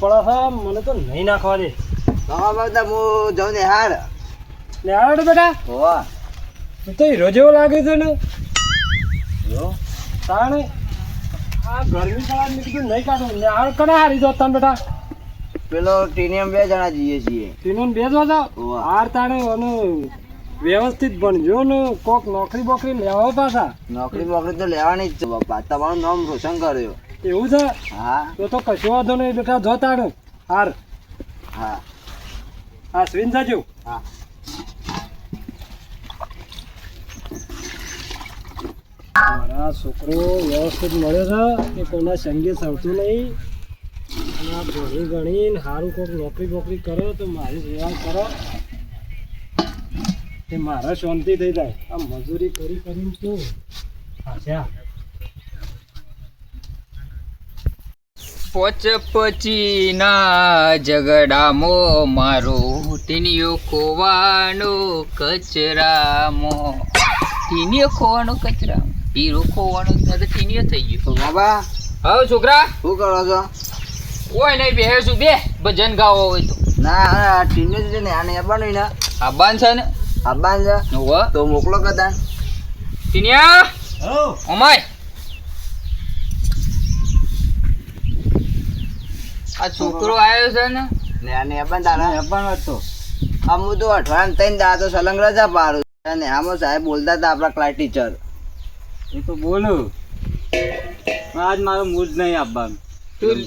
પડે છે મને તો નહીં નાખવા દે. તમારા બધા હું જાઉં ને હાર. લે આવડે બેટા. વાહ તું તો હીરો લાગે છે ને. તાણે આ ગરમી મેં કીધું નહીં કાઢું. ને હાર કને હારી જો તને બેટા? પેલો ટીનિયમ બે જણા જઈએ છીએ. તીનું બે જો જાવ હાર તાણે અને વ્યવસ્થિત બનજો ને. કોક નોકરી બોકરી લેવા પાછા. નોકરી બોકરી તો લેવાની જ છે. બાપા તમારું નામ રોશન કર્યો. એવું છે? હા. તો તો કશો વાંધો નહીં બેટા જો તાણે હાર. હા. હા સ્વિન જાજો હા. મારા છોકરો વ્યવસ્થિત મળ્યો છે કે કોઈના સંગે સરતું નહીં. અને આ ભણી ગણીને સારું કોઈક નોકરી બોકરી કરો તો મારી સેવા કરો. એ મારે શાંતિ થઈ જાય. આ મજૂરી કરી કરીને શું? પાછા પોચ પચીના ઝઘડામો મારો ટીનિયો ખોવાનો કચરામો. ટીનિયો ખોવાનો કચરા પીરો ખોવાનો તો ટીનિયો થઈ ગયો. તો બાબા હવે છોકરા? શું કરો છો? કોઈ નહીં બેસું બે. ભજન ગાવો હોય તો. ના ટીનિયો છે ને આને આપવાનું ને. આ બાન છે ને? આબાન છે. તો મોકલો કદાચ. ટીનિયા? અમાય આ છોકરો આવ્યો છે ને? ને આને આબાન તારા આબાન હતો. અમુ તો અઠવાડિયા ત્રણ દા તો સલંગ રજા પાડું અને આમાં સાહેબ બોલતા હતા આપણા ક્લાસ ટીચર એ તો બોલું. આજ મારો મૂડ નહીં આપવાનું. તું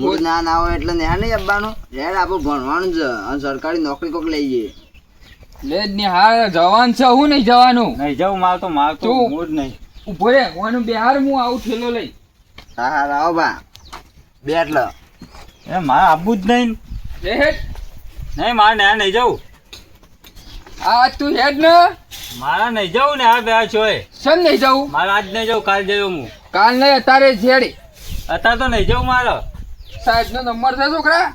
મૂળ ના ના હોય એટલે ન્યા નહીં આપવાનું. રેડ આપણું ભણવાનું છે અને સરકારી નોકરી કોક લઈએ લે જ નહીં. હા જવાન છે. હું નહીં જવાનું. નહીં જાઉં માર તો માર તો મૂડ નહીં. ઊભો રે. હું બિહાર હું આવું થેલો લઈ. હા હા રાવો બા. બેઠ લો. એ મારે આબુ જ નહીં. નહીં મારે ને નહીં જવું. આ તું હેડ ને. મારા નહીં જવું ને આ બે છો સમ નહીં જવું? મારે આજ નહીં જવું કાલ જવું હું. કાલ નહીં અત્યારે જેડી અત્યારે તો નહીં જવું મારો. સાહેબ નો નંબર છે છોકરા?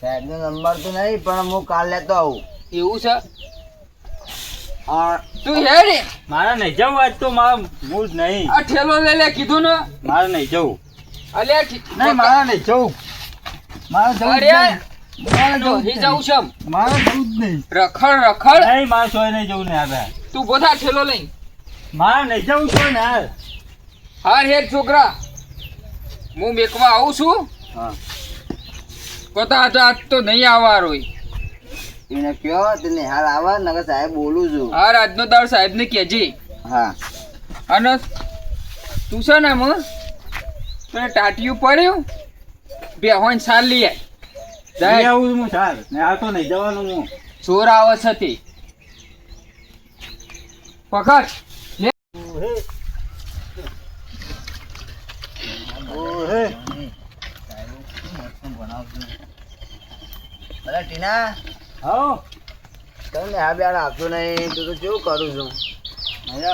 સાહેબનો નંબર તો નહીં પણ હું કાલ લેતો આવું. એવું છે? હા. તું હેડ. મારા નહીં જવું આજ તો મારા મૂડ નહીં. આ ઠેલો લે લે કીધું ને. મારે નહીં જવું. અલે નહીં મારા નહીં જવું. મારે જવું જ નહીં. રખડ રખડ. નહીં મારે સોય નહીં જવું ને તું બોધા ઠેલો લઈ. મારે નહીં જવું છો ને હાલ. હાર હેડ છોકરા. હું મેકવા આવું છું? હા. આજ તો નહીં આવવા હોય એને કયો તે હાલ આવા નગર સાહેબ બોલું છું. હા આજનો દાડ સાહેબ ને કેજે હા. અને તું છે ને મો તને ટાટિયું પડ્યું? બે હોય સાર લઈ આય આવું છું હું સાર ને આ તો નહીં જવાનું હું. ચોર આવે છે તે. પકડ. લે. ઓહે. અરે ટીના. હા તમને આ બેડ આપતો નહીં? તું તો કેવું કરું છું?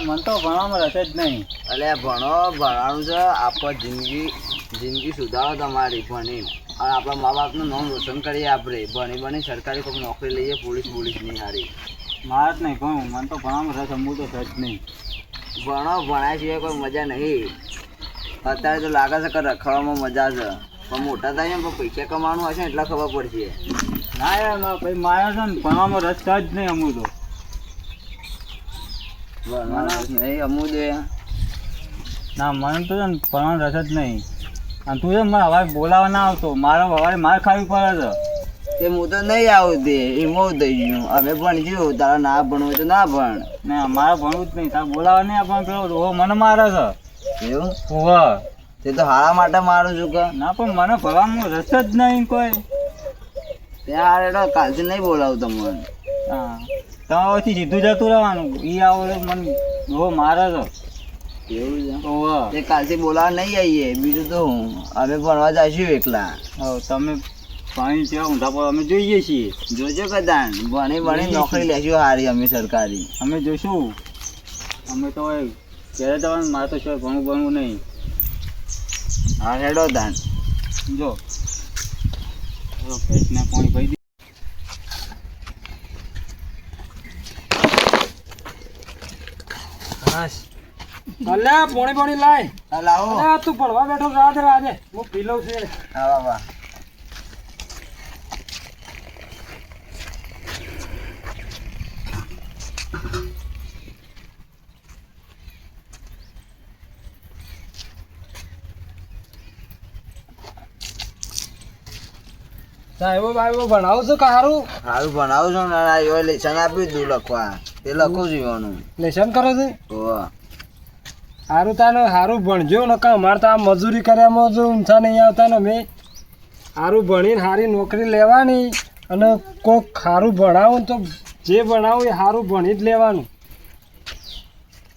મન તો ભણવામાં રસ જ નહીં. અલે ભણો ભણવાનું છે. આપણો જિંદગી. જિંદગી સુધારો તમારી ભણી. અને આપણા મા બાપનું નામ રોશન કરીએ આપણે. ભણી ભણી સરકારી કોઈ નોકરી લઈએ પોલીસ પોલીસ નહીં હારી. મારા જ નહીં ભણવું મને તો ભણવામાં રસ અમુક તો રસ જ નહીં. ભણો ભણાય સિવાય કોઈ મજા નહીં. અત્યારે તો લાગે છે કે રખડવામાં મજા છે. પણ મોટા થાય ને પણ પૈસા કમાવાનું હશે ને એટલે ખબર પડશે. ના યાર ભાઈ મારા છે ને ભણવામાં રસ જ નહીં અમુક તો. ભણવાનું નહીં અમુક દે ના મને તો છે ને ભણવાનો રસ જ નહીં. અને તું મને અવાજ બોલાવવા ના આવતો. મારો અવાજ માર ખાવી પડે છે. તે હું તો નહીં આવું તે એમાં થઈ ગયું. અમે જો તારા ના ભણવું તો ના ભણ. ને મારે ભણવું જ નહીં. તારે બોલાવવા નહીં આપણને પેલો રોહો મને મારે છે. એવું? ઓહો. તે તો હારા માટે મારું છું કે? ના પણ મને ભણવામાં રસ જ નહીં કોઈ. ત્યાં તો કાલથી નહીં બોલાવું તમને. હા. તમારાથી સીધું જતું રહેવાનું. એ આવો એટલે મને રોહો મારે છે. એવું છે? કાલથી બોલાવા નહીં આવીએ બીજું તો હું. અમે ભણવા જઈશું એકલા. હવે તમે પાણી છે ઊંધા પર અમે જોઈએ છીએ. જોજો કદાન ભણી ભણી નોકરી લેશું હારી અમે સરકારી. અમે જોઈશું અમે તો ક્યારે તમારે જવાનું મારે તો શું ભણવું ભણવું નહીં. હા હેડો દાન જો. પેટને પાણી પાણી દે. દી અલ્યા પોણી પોણી લાય. લાવો. અલ્યા તું પડવા બેઠો રાધે રાધે હું પી લઉં છે. હા વાહ સાહેબો ભણાવું છું કારું સારું ભણાવું છું ને ચણ આપ્યું તું લખવા. તે લખું છું લેસન કરો છે? ઓહ. સારું તાને સારું ભણજો ને કાં અમારે તો આ મજૂરી કર્યામાં જો ઊંચા નહીં આવતા ને મેં સારું ભણીને સારી નોકરી લેવાની અને કોક સારું ભણાવું ને તો જે ભણાવું એ સારું ભણી જ લેવાનું.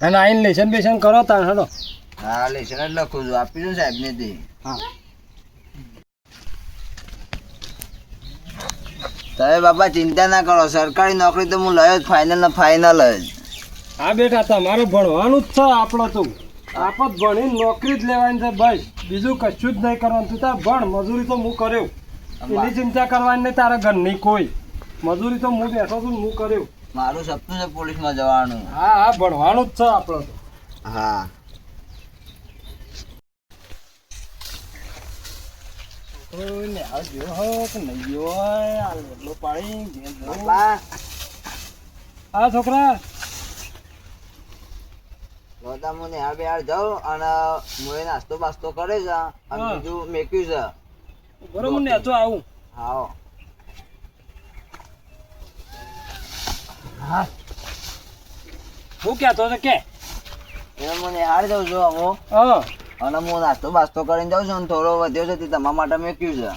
અને આઈને લેશન બેશન કરો તાણ હલો હા લેસન જ લખું છું. આપી દો સાહેબને તે. હા. તમે બાપા ચિંતા ના કરો. સરકારી નોકરી તો હું લયો જ ફાઇનલ ને ફાઇનલ જ. હા બેટા તમારે ભણવાનું જ છે આપણો તો. આપણે ભણીને નોકરી જ લેવાની છે બસ. બીજું કશું જ નહીં કરવાનું. તું તાર ભણ મજૂરી તો હું કર્યો. એની ચિંતા કરવાની નહીં તારા ઘરની કોઈ. મજૂરી તો હું બેઠો છું હું કર્યો. મારું સપનું છે પોલીસમાં જવાનું. હા હા ભણવાનું જ છે આપણો તો. હા. છોકરોને આ ગયો કે નહીં ગયો હોય આ પાડી. બાપા. હા છોકરા. લોતા મને નિહાળ બેહાર જાઉં અને હું નાસ્તો બાસ્તો કરે છે અને બીજું મેક્યું છે. બરોબર ને તો આવું. હા. હા હું કહેતો હતો કે? એ મને હાર જાઉં છું હું હા. અને હું નાસ્તો બાસ્તો કરીને જાઉં છું અને થોડો વધ્યો છે તે તમારા માટે મેક્યું છે.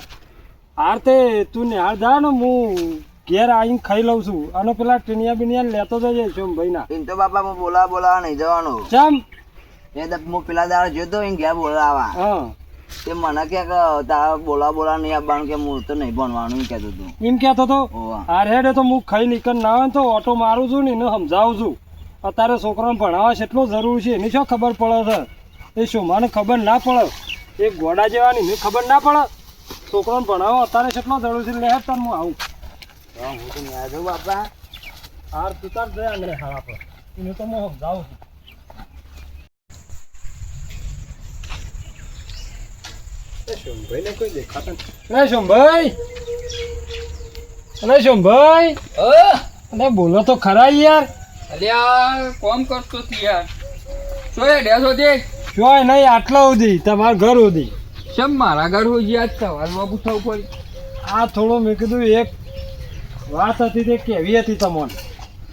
હાર તે તું ને હાર જા ને હું ઘેર આવીને ખાઈ લઉં છું. અને પેલા ટીનિયા બિનિયા લેતો જજે સોમભાઈ ના એમ તો બાપા હું બોલા બોલાવા નહીં જવાનું. ચમ? એ તો હું પેલા દાડે જોતો તો એને ઘેર બોલાવા. હા. તે મને કે તારા બોલા બોલા નહીં આવવાનું કે હું તો નહીં ભણવાનું કહેતો હતું. એમ કહેતો તો? હેડે તો હું ખાઈ નીકળ ના હોય તો ઓટો મારું છું ને એને સમજાવું છું. અત્યારે છોકરાને ભણાવવા કેટલો જરૂર છે એની શું ખબર પડે છે? એ શું મને ખબર ના પડે. એ ગોડા જેવાની એને ખબર ના પડે. છોકરાને ભણાવો અત્યારે કેટલો જરૂર છે. લે તને હું આવું. તો હું તો નહીં જાઉં બાપા. હાર તું તાર જયા ને હારા પર એને તો છું. કોઈ દેખાતા શોમભાઈ બોલો તો ખરા યાર. અલ્યા કોમ કરતો તી યાર. શું ડેસો દે. નહીં આટલા સુધી. તમારા ઘર સુધી. શમ મારા ઘર હોય યાદ સવારમાં પૂછવું પડી? આ થોડો મેં કીધું એક વાત હતી તે કેવી હતી તમને?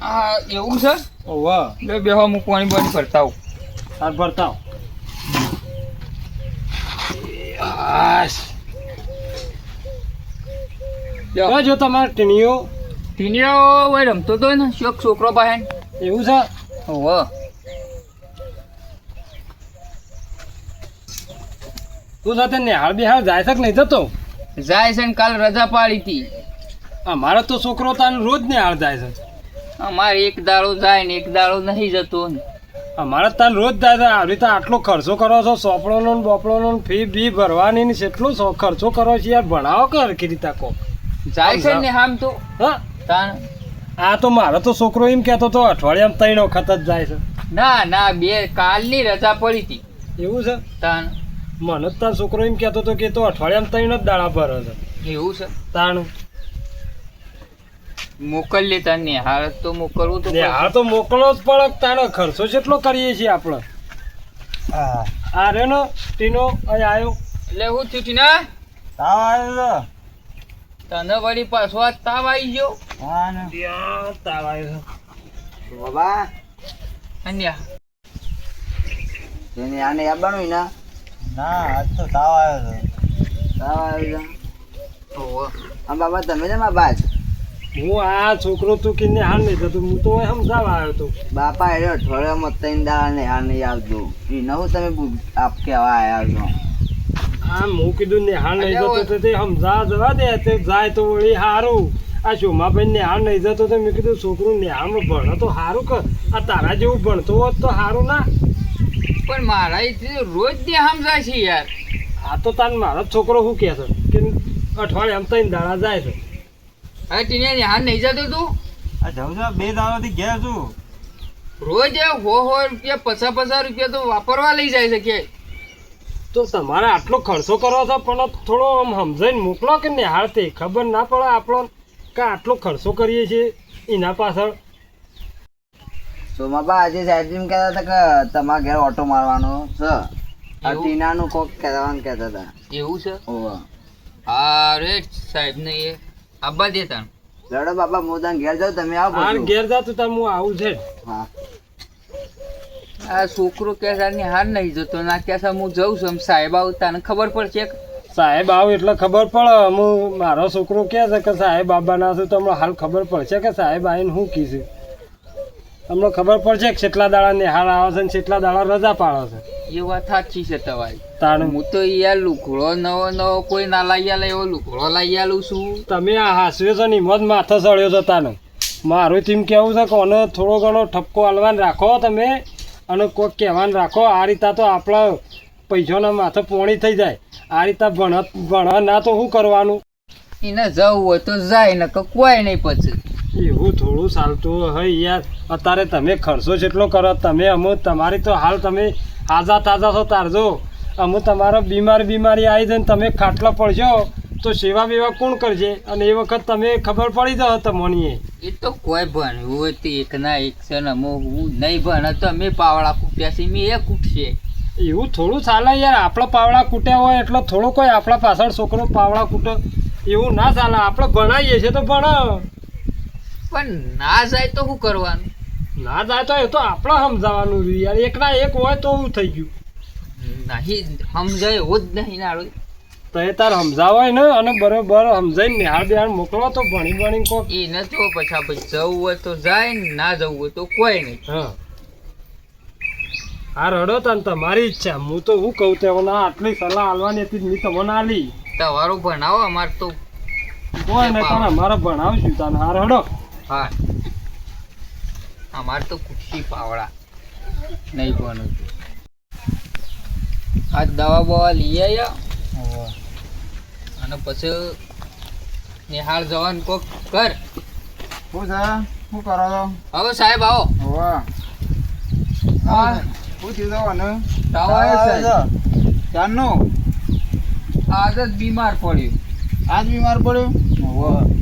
આ એવું છે? વાહ. લે બે હું પાણી પાણી ભરતા આવું. સાર ભરતા આશ જો. તમારે ટીનીઓ ટીનીઓ ભાઈ રમતો તો ને શોખ છોકરો પાસે. એવું છે? હોવ તું સાથે નિહાળ બિહાળ જાય છે કે નહીં જતો? જાય છે ને કાલ રજા પાડી હતી અમારો તો છોકરો તાને રોજ નિહાળ જાય છે. અમારે એક દાડો જાય ને એક દાડો નહીં જતો ને. અમારે તાન રોજ જાય છે. આવી તો આટલો ખર્ચો કરો છો સોપડોનો ને બોપડોનો ને ફી બી ભરવાની ને કેટલો ખર્ચો કરો છો યાર. ભણાવો કે હરખી રીતે કો જાય છે ને આમ તો. હા. તાન આ તો મારો તો છોકરો એમ કહેતો તો અઠવાડિયામાં ત્રણ વખત જ જાય છે. ના ના બે કાલની રજા પડી હતી. એવું છે? તાન મને જ તાર છોકરો એમ કહેતો હતો કે તો અઠવાડિયામાં ત્રણ જ દાડા ભરે છે. એવું છે. તાણ. મોકલી તને ને હાર તો મોકલવું તો ને આ તો મોકલો જ પડે તારો ખર્ચો કેટલો કરીએ છીએ આપણે? આ રેનો ટીનો અહીં આવ્યો એટલે હું થયું ટીના? તાવ આવ્યો તને વળી પાછો આ તાવ આવી ગયો? હા ને ત્યાં તાવ આવ્યો બાબા. અન્યા. તેને આને આવવાનું ના? ના આજ તો તાવ આવ્યો છે. તાવ આવ્યો તો આ બાબા તમે ને બાબા જ હું આ છોકરો તું કિન્ને હાલ નહીં થતો હું તો સમજાવવા આવ્યો તો. બાપા એ અઠવાડિયામાં ત્રણ દાડા ને હાલ નહીં આવતું. એ નવું તમે આપ કેવા આવ્યા છો. આમ હું કીધું ને હાલ નહીં જતો તો તે સમજાવવા જવા દે તે જાય તો વળી સારું આ શોમાભાઈ હાલ નહીં જતો તો મેં કીધું છોકરું નિહાળમાં ભણે તો સારું કર. આ તારા જેવું ભણતો હોત તો સારું ના. પણ મારા રોજ દે સમજાય છે યાર. આ તો તાર મારો છોકરો શું કહે છે? કે અઠવાડિયામાં ત્રણ દાડા જાય છે. હવે ટીને યાર નહીં જતો તું? આ જાઉં છું બે દાડાથી ગયા છું. રોજ હો હો રૂપિયા પચાસ પચાસ રૂપિયા તો વાપરવા લઈ જાય છે કે. તો તમારે આટલો ખર્ચો કરવો છો પણ થોડો આમ સમજાઈને મોકલો કે નિહાળ તે ખબર ના પડે આપણો કે આટલો ખર્ચો કરીએ છીએ એના પાછળ. સોમાબા આજે સાહેબ એમ કહેતા હતા કે તમારા ઘેર ઓટો મારવાનો છે. આ ટીનાનું કોક કહેવાનું કહેતા હતા. એવું છે? ઓવા અરે સાહેબ ને એ આબા તન લડો બાપા મોદાન તને ઘેર જાવ તમે આવો હાર ઘેર જા તો તાર હું આવું છે. હા. આ છોકરો કે ની હાર નહીં જતો. ના કે હું જઉં છું. આમ સાહેબ આવું તને ખબર પડશે કે? સાહેબ આવ એટલે ખબર પડે. હું મારો છોકરો કે છે કે સાહેબ બાબાના છે તો હમણાં હાલ ખબર પડશે કે સાહેબ આવીને હું કીધું. હમણાં ખબર પડશે કે કેટલા દાડા નિહાળ આવે છે ને કેટલા દાડા રજા પાડે છે. એ વાત સાચી છે તમારી. તાણ. હું તો યાર લુગડો નવો નવો કોઈ ના લઈ આલે એવો લુગડો લઈ આલું છું. તમે આ હાસવે છો ને હિંમત માથે ચડ્યો છો તાને મારું તેમ કેવું છે કે આને થોડો ઘણો ઠપકો હાલવાન રાખો તમે અને કોઈક કહેવાનું રાખો આ રીતા તો આપણા પૈસાના માથે પોણી થઈ જાય. આ રીતા ભણ ભણ ના તો શું કરવાનું? એને જવું હોય તો જાય ને કોઈ નહીં પછી એવું થોડું ચાલતું હોય યાર. અત્યારે તમે ખર્ચો જેટલો કરો તમે અમુ તમારી તો હાલ તમે આઝા તાજા છો તારજો અમુ તમારો બીમાર બીમારી આવી જાય ને તમે ખાટલા પડશો તો સેવા બેવા કોણ કરશે? અને એ વખત તમે ખબર પડી જાવ તમને એ તો કોઈ ભણ્યું હોય તો એક ના એક છે ને અમુક હું નહીં ભણે તો અમે પાવડા કૂટ્યા છે મેં એ કૂટશે. એવું થોડું ચાલે યાર આપણા પાવડા કૂટ્યા હોય એટલે થોડું કોઈ આપણા પાછળ છોકરો પાવડા કૂટે. એવું ના ચાલે આપણે ભણાવીએ છીએ તો ભણ. પણ ના જાય તો શું કરવાનું? ના જાય તો એ તો આપણે સમજાવવાનું છે યાર. એકના એક હોય તો શું થઈ ગયું. નહીં સમજાય એવું જ નહીં નાડું તો એ તાર સમજાવાય ને અને બરોબર સમજાઈને નિહાળ બિહાળ મોકલો તો ભણી ભણી કોક એ ન તો પછી આપણે જવું હોય તો જાય ને ના જવું હોય તો કોઈ નહીં. હા. હા રડો તને તમારી ઈચ્છા. હું તો હું કહું તે ના આટલી સલાહ આલવાની હતી મેં તમને આલી. તમારું ભણાવો અમારે તો કોઈ નહીં તમે અમારે ભણાવશું તને. હા રડો. હા. અમારે તો ખુશી પાવડા. નહીં ભણવું આ દવા બવા લઈ આવ્યા અને પછી નિહાળ જવાનું કોક કર શું છે? શું કરો છો? હવે સાહેબ આવો. હા. શું થયું તો તાવ આવ્યો સાહેબ જ બીમાર પડ્યું આજ બીમાર પડ્યો?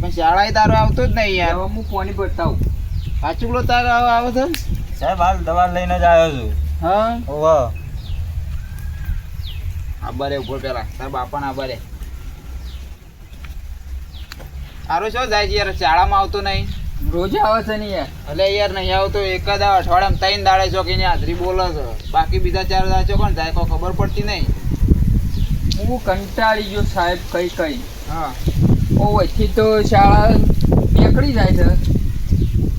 પણ શાળાએ તારો આવતો જ નહીં યાર. હવે હું પાણી બતાવું. સાચુકલો તારો આવો આવે છે? સાહેબ હાલ દવા લઈને જ આવ્યો છું. હા? ઓવા આબારે ઊભો પેલા. તાર બાપાના આબારે તારો શું જાય છે યાર? શાળામાં આવતો નહીં? રોજ આવે છે ને યાર. એટલે યાર નહીં આવતો. એક જ આ અઠવાડિયામાં ત્રણ દાડે ચોકીની હાજરી બોલે છે. બાકી બીજા ચાર દાડે ચોકણ જાય કોઈ ખબર પડતી નહીં. હું કંટાળી ગયો સાહેબ કઈ કઈ. હા. ઓ વચ્ચે તો શાળા નીકળી જાય છે.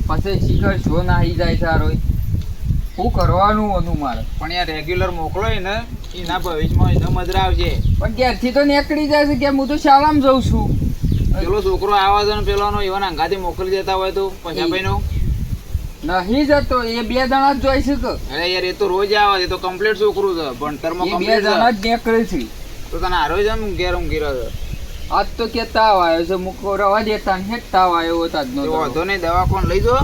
પછી શિખર જો નાહી જાય સારો હું શું કરવાનું હતું મારે? પણ યાર રેગ્યુલર મોકલો ને એના ભવિષ્યમાં એને મજરા આવશે. પણ ઘેરથી તો નીકળી જાય છે કે હું તો શાળામાં જઉં છું. પેલો છોકરો આવા છે ને પેલાનો એવા અંગાથી મોકલી દેતા હોય તો પછી ભાઈનો નહીં જતો એ બે જણા જ જોઈ શકે. અરે યાર એ તો રોજ આવે છે તો કમ્પ્લીટ છોકરું છે ભણતરમાં તરમાં બે જણા જ નીકળે છે. તો તને હારો જ એમ ઘેર ઊંઘી રહ્યો છે. આજ તો કે તાવ આવ્યો છે મુકો રવા દેતા ને તાવ આવ્યો હોત જ તો તો. વાંધો નહીં દવા કોણ લઈ જો.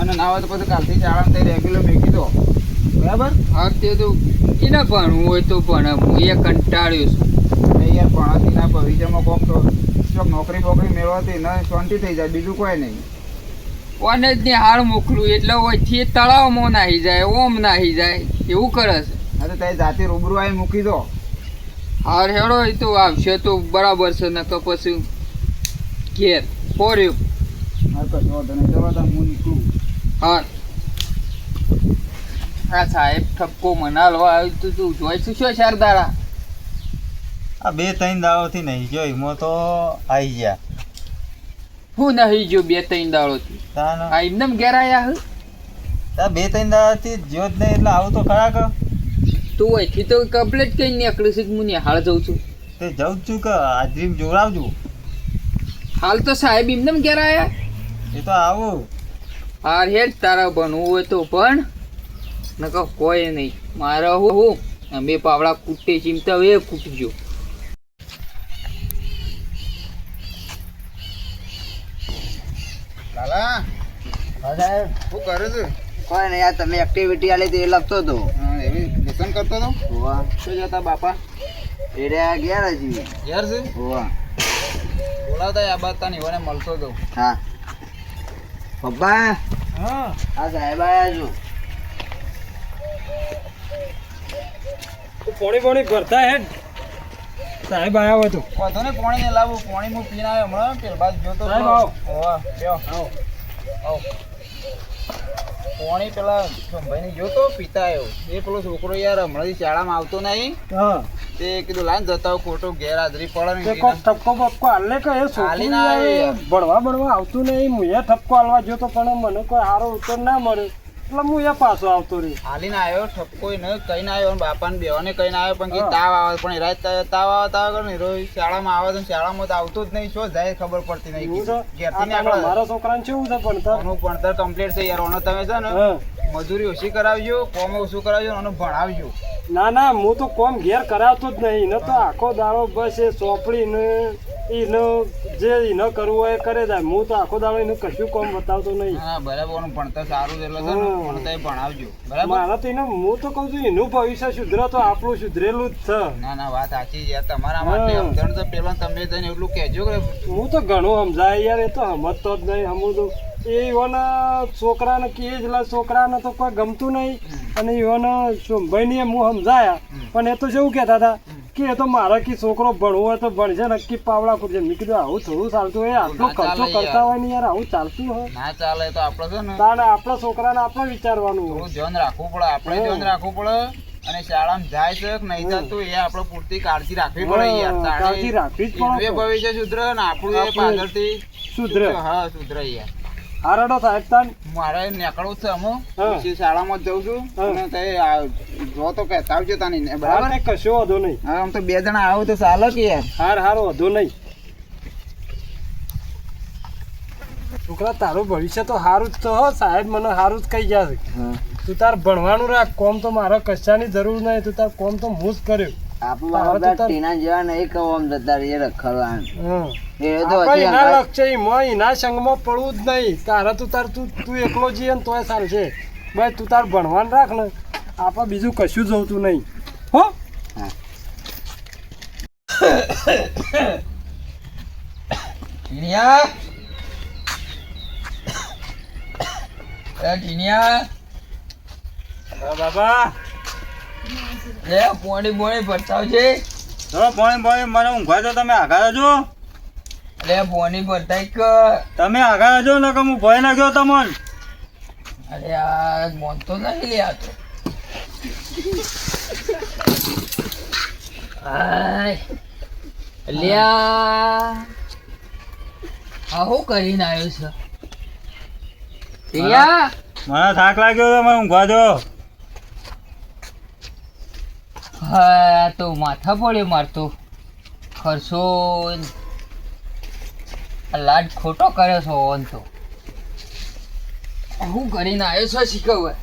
અને ના હોય તો પછી કાલથી જ આરામ થઈ રેગ્યુલર મેકી દો બરાબર? હા તે તો એના ભણવું હોય તો પણ હું એ કંટાળ્યો છું. યાર ભણાથી ના ભવિષ્યમાં કોમ તો ચોક નોકરી બોકરી મેળવતી ને શાંતિ થઈ જાય બીજું કોઈ નહીં. કોને જ ને હાર મોકલું એટલે ઓયથી તળાવમાં નાહી જાય ઓમ નાહી જાય એવું કરે છે. તો તારી જાતે રૂબરૂ આવી મૂકી દો. હાર હેડો એ તો આવશે તો બરાબર છે નકર પછી ઘેર વાંધો નહીં હું હા સાહેબ ઠપકો મનાલવા આવ્યું તું તું જોઈશું શું શારદારા? આ બે ત્રણ દાળોથી નહીં જોઈ મો તો આવી ગયા. હું નહીં જો બે ત્રણ દાળોથી આ એમને ઘેર આયા હે? બે ત્રણ દાળોથી જ્યો જ નહીં એટલે આવું તો ખરા કે તું અહીંથી તો કમ્પ્લેટ કઈ નીકળ્યું છે કે હું નિહાળ જઉં છું? તે જઉં છું કે હાજરી જોડાવજો. હાલ તો સાહેબ એમને ઘેર આયા? એ તો આવો. હાર હેડ તારા ભણવું હોય તો ભણ. નકર કોઈ નહીં. મારે હું હું? અમે પાવડા કૂટે ચીમતા એ કૂટજો લાલા હા સાહેબ. શું કરે છે? કોઈ નહીં યાર તમે એક્ટિવિટી આલી હતી એ લખતો હતો. હા એવી. લેસન કરતો હતો? હોવા. શું જતા બાપા? એ રહ્યા હજી. યાર છે? હોવા. બોલાવતા આ બાદ તાની મને મળતો હતો હા. પપ્પા હા. આ સાહેબ આયા છું. તું પોણી પોણી ભરતા હેડ સાહેબ આવ્યા હોય તો. વાંધો નહીં પોણી ને લાવું. પોણી હું પીને આવ્યો હમણાં. પેલ બાજુ જોતો સાહેબ. આવો. હોવા, આવો. આવો. પાણી પેલા ભાઈ જોતો પિતા આવ્યો એ પેલો છોકરો યાર હમણાંથી શાળામાં આવતો નહીં. તે કીધું લાઈન જતા ખોટો ગેરહાજરી પડે ઠપકો બપકો હાલે કે એ છોકરું ના ભણવા ભણવા આવતું નહીં. હું ઠપકો હાલવા જોતો પણ મને કોઈ સારો ઉત્તર ના મળે એટલે હું એ પાછો આવતો રહી હાલીને આવ્યો ઠપકો કઈ ના આવ્યો બાપાને બેવાને ના આવ્યો પણ કે તાવ આવે પણ રાત તાવ આવે તાવ કરે ને રોજ શાળામાં આવે તો શાળામાં તો આવતો જ નહીં શું જાય ખબર પડતી નહીં. ઘેરથી નીકળે. મારા છોકરાને કેવું છે ભણતર? આનું ભણતર કમ્પ્લીટ છે યાર ઓનો તમે છે ને મજૂરી ઓછી કરાવજો કોમ ઓછું કરાવજો અને ભણાવજો. ના ના હું તો કોમ ઘેર કરાવતો જ નહીં એને તો આખો દાડો બસ એ ચોપડી ને એને જે ન કરવું હોય એ કરે જાય હું તો આખો દાડો એનું કશું કોમ બતાવતો નહીં. બરાબર ઓનું ભણતર સારું એટલે ને ભણતર ભણાવજો. બરાબર? મારા તો એને હું તો કહું છું એનું ભવિષ્ય સુધરે તો આપણું સુધરેલું જ છે. ના ના વાત સાચી છે. તમારા માટે સમજણ તો પેલા તમે જઈને એટલું કહેજો કે હું તો ઘણું સમજાય યાર એ તો સમજતો જ નહીં હમું તો. એ ઈવોના છોકરાને કે છોકરાને તો કોઈ ગમતું નહીં. અને ઈવોના ભાઈને હું સમજાયા. પણ એ તો જેવું કહેતા હતા કે એ તો મારા કે છોકરો ભણવો હોય તો ભણશે નક્કી પાવડા કૂદશે મેં કીધું આવું થોડું ચાલતું હોય આટલો ખર્ચો કરતા હોય ને યાર આવું ચાલતું હોય. ના ચાલે તો આપણે છે ને તાણે આપણા છોકરાને આપણે વિચારવાનું થોડું ધ્યાન રાખવું પડે આપણે ધ્યાન રાખવું પડે. અને શાળામાં જાય છે કે નહીં જતું એ આપણે પૂરતી કાળજી રાખવી પડે યાર. કાળજી રાખવી જ પડે. ભવિષ્ય સુધરે ને આપણું એ પાછળથી સુધરે. હા સુધરે યાર. હારડો સાહેબ તાન. મારે નીકળવું છે અમો પછી શાળામાં જઉં છું. અને તે જો તો કહેતા આવજો તાની ને, બરાબર? કશો વધો નહીં. હા આમ તો બે જણા આવો તો ચાલે કે યાર. હાર હાર વધો નહીં. છોકરા તારું ભવિષ્ય તો સારું જ તો હો. સાહેબ મને સારું જ કહી ગયા છે. તું તાર ભણવાનું રાખ. કોમ તો મારો કશાની જરૂર નહીં. તું તાર કોમ તો હું જ કર્યો. આપણું ટીના જેવા નહીં કહો આમ જતા રહીએ તો એના લક્ષ્ય એમાં એના સંગમાં પડવું જ નહીં. તારે તું તાર તું તું એકલો જઈએ ને તોય ચાલશે ભાઈ તું તાર ભણવાનું રાખ ને. આપણે બીજું કશું જોતું નહીં. હો? ટીનિયા. ટીનિયા. બાબા. લે પોણી બોણી ભરતાવજે હવે પાણી પાણી મને ઊંઘવા તો તમે આગળ જો લે બોની ભરતાઈ કે. તમે આગળ આજો ને કે હું ભય નાખ્યો તમને. અરે આ મોન તો નહીં લે આ તો. આય. લ્યા આ હું કરીને આવ્યો છે? ટીનિયા મને થાક લાગ્યો તો મને ઊંઘવા દો. હા તો માથા પડ્યો મારતો ખર્ચો લાડ ખોટો કર્યો છો ઓન તો. હું કરીને આવ્યો છો શીખવવા?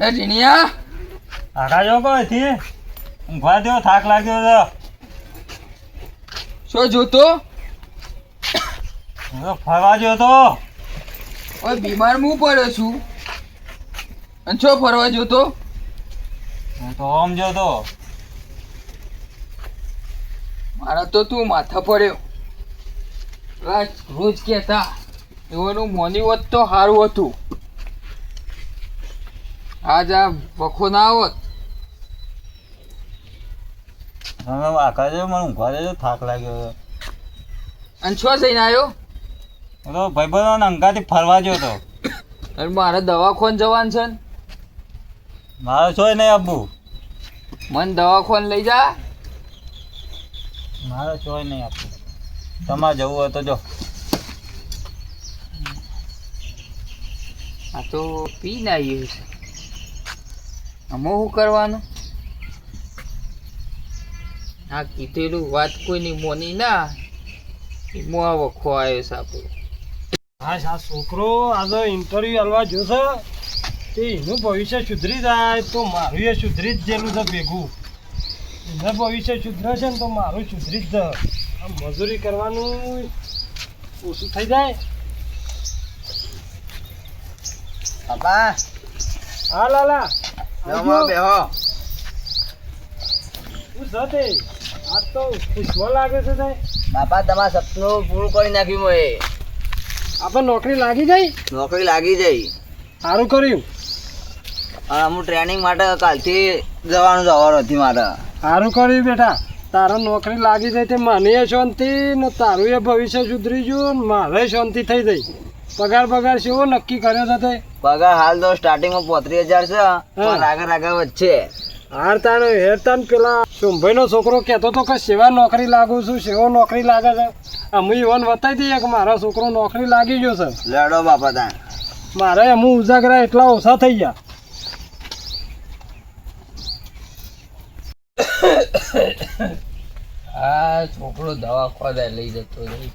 એ ટીનિયા આગળ જો કોઈ થી. ઊંઘવા દો થાક લાગ્યો તો શું જોતો? ફરવા ગયો તો. ઓય બીમાર હું પડ્યો છું. અને છો ફરવા જોતો? હું તો આમ ગયો તો મારા તો તું માથા પડ્યો. રાજ રોજ કહેતા એવાનું મોની હોત તો સારું હતું. આજ આ વખો ના આવત તમે આખા જો મને ઊંઘવા દેજો થાક લાગ્યો અને છો થઈને આવ્યો તો ભાઈબંધો અંગાથી ફરવા ગયો તો. અને મારે દવાખોન જવાનું છે ને. મારે છોય નહીં અબ્બુ મને દવાખોન લઈ જા. મારે ચોય નહીં આપવું તમારે જવું હોય તો જો. આ તો પી ના આવ્યું છે. આમાં શું કરવાનું? આ કીધેલું વાત કોઈની મોની ના. એમાં આ વખો આવ્યો છે આપણો. હા સા છોકરો આજે ઇન્ટરવ્યુ હલવા જોશે તે એનું ભવિષ્ય સુધરી જાય તો મારું એ સુધરી જ જેલું છે ભેગું. ભવિષ્ય સુધરે છે ને તો મારું સુધરી જ આમ મજૂરી કરવાનું ઓછું થઈ જાય. બાપા હા લાલા. જમવા બેહો. છે તે? આજ તો ખુશમાં લાગે છે સાહેબ બાપા તમારા સપનું પૂરું કરી નાખ્યું મેં. આપણે નોકરી લાગી જાય નોકરી લાગી જાય સારું કર્યું. હું ટ્રેનિંગ માટે કાલથી જવાનું જવાનું હતી મારે. સારું કર્યું બેટા. તારો નોકરી લાગી જાય તે મને શાંતિ ને તારું એ ભવિષ્ય સુધરી ગયું ને મારે શાંતિ થઈ ગઈ. પગાર પગાર કેવો નક્કી કર્યો તે પગાર હાલ તો સ્ટાર્ટિંગમાં પોત્રીસ હજાર છે. પણ આગળ આગળ વચ્ચે હાર તારે હેર તાન પેલા શુંભાઈનો છોકરો કહેતો તો કે સેવા નોકરી લાગુ છું સેવો નોકરી લાગે છે. અમે ઈવન બતાવી દઈએ કે મારો છોકરો નોકરી લાગી ગયો છે. લડો બાપા તાણ. મારે અમુ ઉજાગરા એટલા ઓછા થઈ ગયા. આ છોકરો દવા ખોદા લઈ જતો રહી.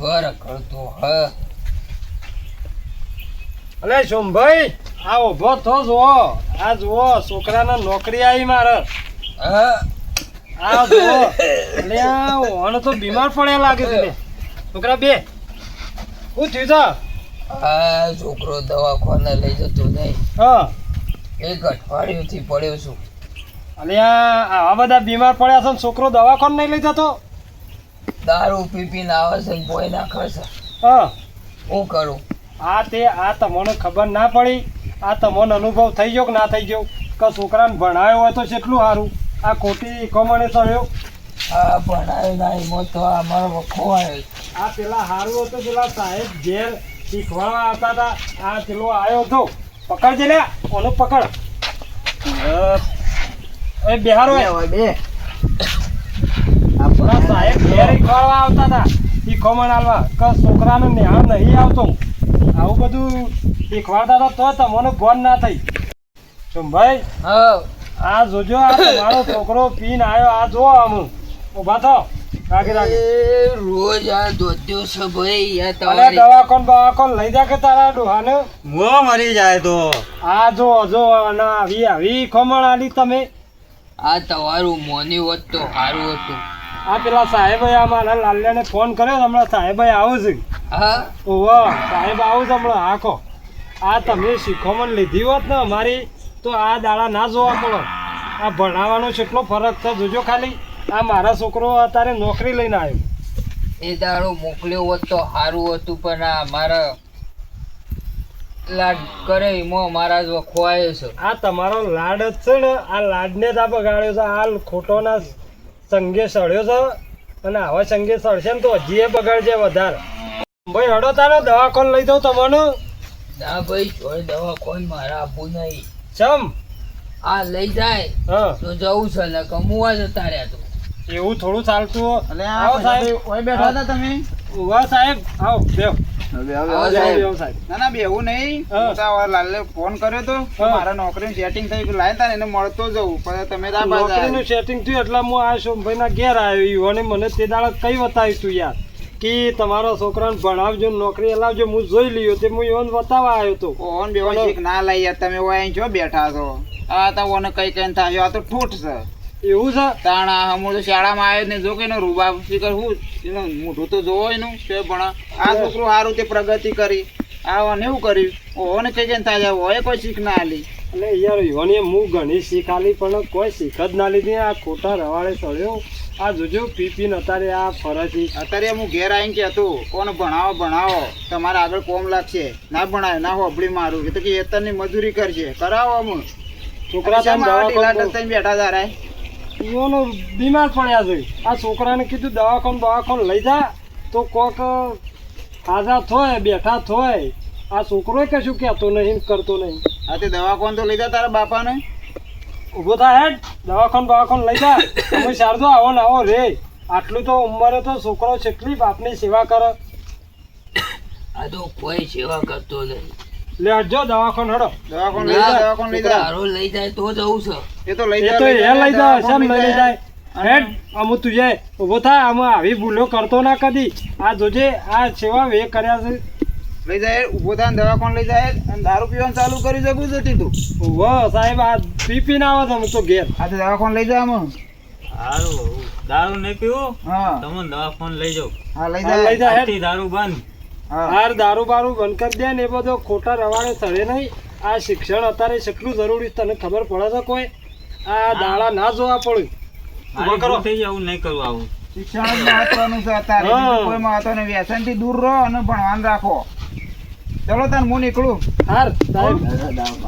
વર કરતો હ. અલે સોમભાઈ આ ઊભો થો જુઓ. આ જુઓ છોકરાને નોકરી આવી મારે. આ જુઓ. અલે આ ઓણ તો બીમાર પડ્યા લાગે છે છોકરા બે શું થયું તો આ છોકરો દવાખાને લઈ જતો નહીં હા. એક અઠવાડિયું થી પડ્યો છું. આ આવા બધા બીમાર પડ્યા છે ને છોકરો દવાખાન નહીં લઈ જતો? દારૂ પી પીને આવે છે ને બોય નાખે છે. હા. હું કરું? આ તે આ તમને ખબર ના પડી આ તમને અનુભવ થઈ ગયો કે ના થઈ ગયો? કે છોકરાને ભણાયો હોય તો કેટલું સારું. આ ખોટી કમાણે થયો આ ભણાયો ના એમાં તો આ મારો વખો આવ્યો આ પેલા સારું હતું પેલા સાહેબ ઘેર શીખવાડવા આવતા હતા. આ પેલો આવ્યો હતો પકડજે લે ઓનો પકડ. એ બિહારો હોય બે. પેલા સાહેબ ઘેર શીખવાડવા આવતા હતા શીખવામણ આલવા કે છોકરાને નેહાળ નહીં આવતો આવું બધું શીખવાડતા હતા તો તમને ભોન ના થઈ. ભાઈ હા. આ જોજો આ તમારો છોકરો પીને આવ્યો આ જો આમ ઊભા થો. રાગી રાગી. રોજ આ દોધ્યો છે ભાઈ અરે તમારી દવાખોન લઈ જા કે તારા ડોહાને. મો મરી જાય તો. આ જો જો આવી આવી ખમણ આલી તમે. આ તમારું મોની હોત તો સારું હતું. આ પેલા સાહેબે આ મારા લાલ્યાને ફોન કર્યો હમણાં સાહેબે આવું છે. હા? ઓહો સાહેબ આવું છે હમણાં આખો આ તમે શીખોમણ લીધી હોત ને અમારી તો આ દાડા ના જોવા પડો આ ભણાવવાનો કેટલો ફરક છે જોજો ખાલી. આ મારા છોકરો અત્યારે નોકરી લઈને આવ્યો. એ દાડો મોકલ્યો હોત તો સારું હતું પણ આ મારા લાડ કરે એમાં મારા જ ખોવાયો છે. આ તમારો લાડ જ છે ને આ લાડને જ આ બગાડ્યો છે આ ખોટોના સંગે સડ્યો છે અને આવા સંગે સડશે ને તો હજી એ બગાડશે વધારે. ભાઈ હડો તારે દવાખાને લઈ દઉં તમને. ના ભાઈ જોઈ દવા કોઈ મારે આપવું નહીં. ચમ? આ લઈ જાય હા. તો જવું છે ને કમુવા જતા રહ્યા તો. એવું થોડું ચાલતું અને આવો સાહેબ. ઓય બેઠા હતા તમે? ઊભા સાહેબ આવો બેહો. હવે આવો હવે. સાહેબ. બેહો સાહેબ ના ના બેવું નહીં. હા. હું તો આ લાલે ફોન કર્યો તો મારા નોકરીનું સેટિંગ થઈ ગયું લાઈન એને મળતો જવું. પણ તમે તો આ બાજુ નોકરીનું આવ્યા. સેટિંગ થયું એટલે હું આ સોમભાઈના ઘેર આવ્યો અને મને તે દાડા કઈ બતાવ્યું તું યાર. કે તમારા છોકરાને ભણાવજો નોકરી હલાવજો હું જોઈ લીધો તે હું ઈવોને બતાવવા આવ્યો તો. ઓન બેવો ના લઈ યાર તમે ઓય અહીં છો બેઠા છો. આ તો ઓને કઈ કઈ થાય આ તો ઠૂઠ છે. એવું છે? તાણા હમણાં તો શાળામાં આવ્યો જ ને જો કે એનો રૂબાબ શીખર હું એનો મોઢું તો જોવો એનું. છે ભણા આ છોકરો સારું તે પ્રગતિ કરી. આ ઓને એવું કર્યું. ઓને કઈ કઈ તાજા હોય કોઈ શીખ ના આલી. એટલે યાર ઈવોને હું ઘણી શીખ આલી પણ કોઈ શીખ જ ના લીધી. આ ખોટા રવાડે ચડ્યો. આ જોજો પીપીન અત્યારે આ ફરજી અત્યારે હું ઘેર આવીને કહેતું કોને ભણાવો ભણાવો? તમારે આગળ કોમ લાગશે. ના ભણાય ના હોબળી મારું. એ તો કે એતરની મજૂરી કરશે. કરાવો અમુક છોકરા બેઠા દવાખાને બેઠા તારે બીમાર પડ્યા છે. આ છોકરાને કીધું દવાખાનું દવાખાને લઈ જા. તો કોક આઝા થોય બેઠા થોય. આ છોકરો કશું કહેતો નહીં કરતો નહીં. આ તે દવાખાન તો લીધા તારા બાપાને. ઊભો થાય હેડ દવાખાન દવાખાને લઈ જા. તમે સારજો આવો ને આવો રે. આટલું તો ઉંમરે તો છોકરો છેટલી બાપની સેવા કરે. આ તો કોઈ સેવા કરતો નહીં. લે દવાખાન દવાખાને હડો. દવાખાન લઈ જા દવાખાન લઈ જા. હારો લઈ જાય તો જવું છે. એ તો લઈ એ તો એ લઈ જા શેમ લઈ જાય. હેડ અમુ તું જાય ઊભો થાય આમાં આવી ભૂલો કરતો ના કદી. આ જોજે આ સેવા વે કર્યા છે. લઈ જાય ઊભો થાય ને દવાખાન લઈ જાય અને દારૂ પીવાનું ચાલુ કરી શકું છે તું. ઊભો સાહેબ આ પી પીને આવે છે હું તો ઘેર. આ દવાખાન લઈ જા આમાં. સારું દારૂ નહીં પીવું? હા. તમે દવાખાન લઈ જાઓ હા લઈ જાય લઈ જાય દારૂ બંધ. હાર દારૂ બારૂ બંધ કરી દે ને એ બધો ખોટા રવાને સડે નહીં. આ શિક્ષણ અત્યારે કેટલું જરૂરી તને ખબર પડે છે કોઈ? આ દાડા ના જોવા પડે. ઊભા થઈ આવું નહીં કરું આવું. શિક્ષણ મહત્વનું છે અત્યારે. કોઈ મહત્વ વ્યસનથી દૂર રહો અને ભણવાન રાખો. ચલો તાર હું નીકળું. હાર તારે દારૂ